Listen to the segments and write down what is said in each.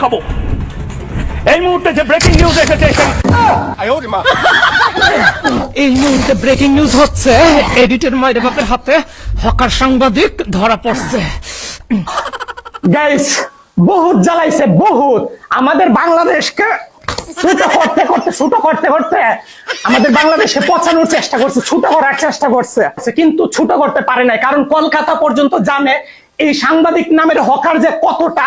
খাব। এই মুহূর্তে যে ব্রেকিং নিউজ এসেছে এই মুহূর্তে ব্রেকিং নিউজ হচ্ছে। এডিটের মায়ের বাপের হাতে হকার সাংবাদিক ধরা পড়ছে। গাইস বহুত জ্বালাইছে বহুত। আমাদের বাংলাদেশকে ছোট করতে করতে ছোট করতে করতে আমাদের বাংলাদেশে পচানোর চেষ্টা করছে ছোট করার চেষ্টা করছে। কিন্তু ছোট করতে পারে নাই কারণ কলকাতা পর্যন্ত জানে এই সাংবাদিক নামের হকার যে কতটা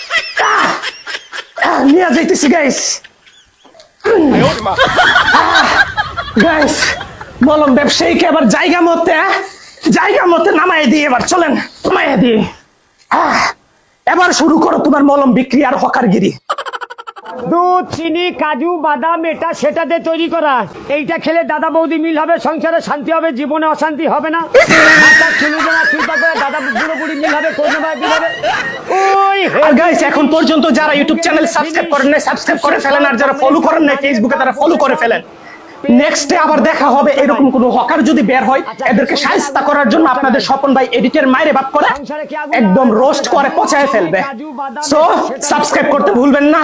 নিয়ে যাইতেছি গাইস গাইস মলম ব্যবসায়ীকে এবার জায়গা মতে জায়গা মতে নামাই দিয়ে এবার চলেন নামাইয়া দিয়ে। এবার শুরু করো তোমার মলম বিক্রি আর হকারগিরি। দুধ চিনি, কাজু, বাদাম, এটা সেটা দিয়ে তৈরি করা। এইটা খেলে দাদা বৌদি মিল হবে, সংসারে শান্তি হবে, জীবনে অশান্তি হবে না। হবে কোনো হবে ওই আর গাইস এখন পর্যন্ত যারা ইউটিউব চ্যানেল সাবস্ক্রাইব করেন নাই সাবস্ক্রাইব করে ফেলেন আর যারা ফলো করেন নাই ফেসবুকে তারা ফলো করে ফেলেন। নেক্সটে আবার দেখা হবে এরকম কোন হকার যদি বের হয় এদেরকে সাহিস্তা করার জন্য আপনাদের স্বপন ভাই এডিটের মায়ের বাপ করে একদম রোস্ট করে পচায় ফেলবে। সো সাবস্ক্রাইব করতে ভুলবেন না।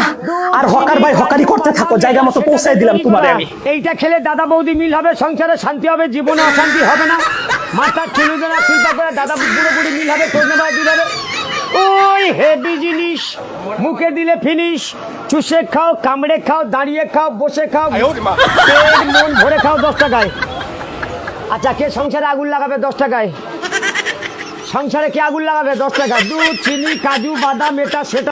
আর হকার ভাই হকারি করতে থাকো জায়গা মতো পৌঁছায় দিলাম তোমারে আমি। এইটা খেলে দাদা বৌদি মিল হবে সংসারে শান্তি হবে জীবনে অশান্তি হবে না। মাথার চুল দেওয়া চিন্তা করে দাদা বুড়ি মিল হবে কোনো ভাই হবে। ওই হেভি জিনিস মুখে দিলে ফিনিশ চুষে খাও কামড়ে খাও দাঁড়িয়ে খাও বসে খাও মন ভরে খাও দশ টাকায়। আচ্ছা কে সংসারে আগুন লাগাবে দশ টাকায়? সংসারে কে আগুন লাগাবে দশ টাকা দুধ চিনি কাজু বাদাম এটা সেটা।